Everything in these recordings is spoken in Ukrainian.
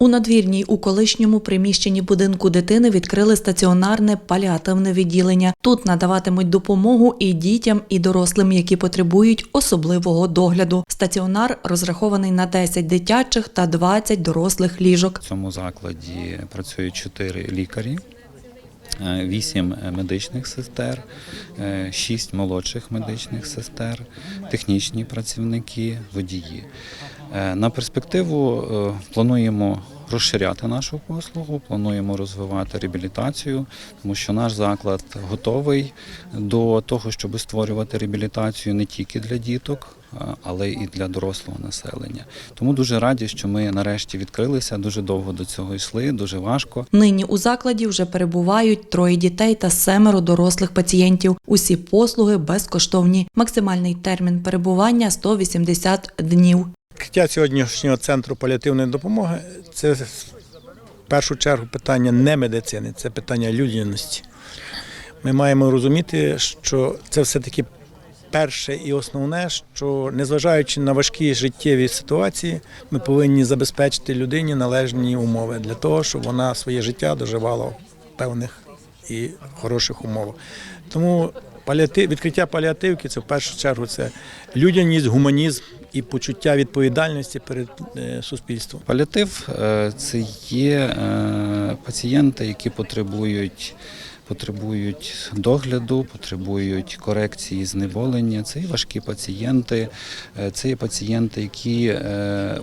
У надвірній у колишньому приміщенні будинку дитини відкрили стаціонарне паліативне відділення. Тут надаватимуть допомогу і дітям, і дорослим, які потребують особливого догляду. Стаціонар розрахований на 10 дитячих та 20 дорослих ліжок. В цьому закладі працюють чотири лікарі, е, вісім медичних сестер, е, шість молодших медичних сестер, технічні працівники, водії. Е, На перспективу е, плануємо розширяти нашу послугу, плануємо розвивати реабілітацію, тому що наш заклад готовий до того, щоб створювати реабілітацію не тільки для діток, але і для дорослого населення. Тому дуже раді, що ми нарешті відкрилися. Дуже довго до цього йшли, дуже важко. Нині у закладі вже перебувають троє дітей та семеро дорослих пацієнтів. Усі послуги безкоштовні. Максимальний термін перебування 180 днів. Відкриття сьогоднішнього центру паліативної допомоги це в першу чергу питання не медицини, це питання людяності. Ми маємо розуміти, що це все-таки перше і основне, що незважаючи на важкі життєві ситуації, ми повинні забезпечити людині належні умови для того, щоб вона своє життя доживала в певних і хороших умовах. Тому відкриття паліативки це в першу чергу це людяність, гуманізм і почуття відповідальності перед е, суспільством. Паліатив е, це є е, пацієнти, які потребують. Потребують догляду, потребують корекції знеболення. Це і важкі пацієнти, е, це є пацієнти, які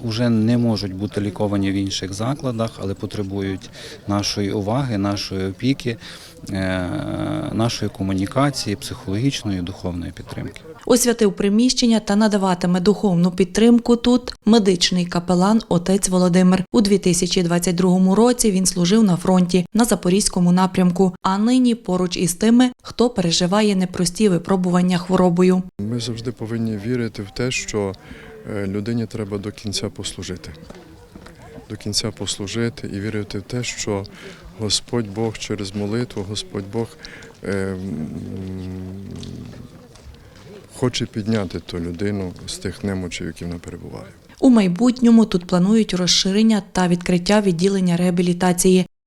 вже не можуть бути ліковані в інших закладах, але потребують нашої уваги, нашої опіки, е, нашої комунікації, психологічної духовної підтримки. Освятив приміщення та надаватиме духовну підтримку тут медичний капелан отець Володимир. У 2022 році він служив на фронті на запорізькому напрямку, а нині поруч із тими, хто переживає непрості випробування хворобою. Ми завжди повинні вірити в те, що е, людині треба до кінця послужити. До кінця послужити і вірити в те, що Господь Бог через молитву, Господь Бог е, хоче підняти ту людину з тих немочів, які вона перебуває. У майбутньому тут планують розширення та відкриття відділення реабілітації.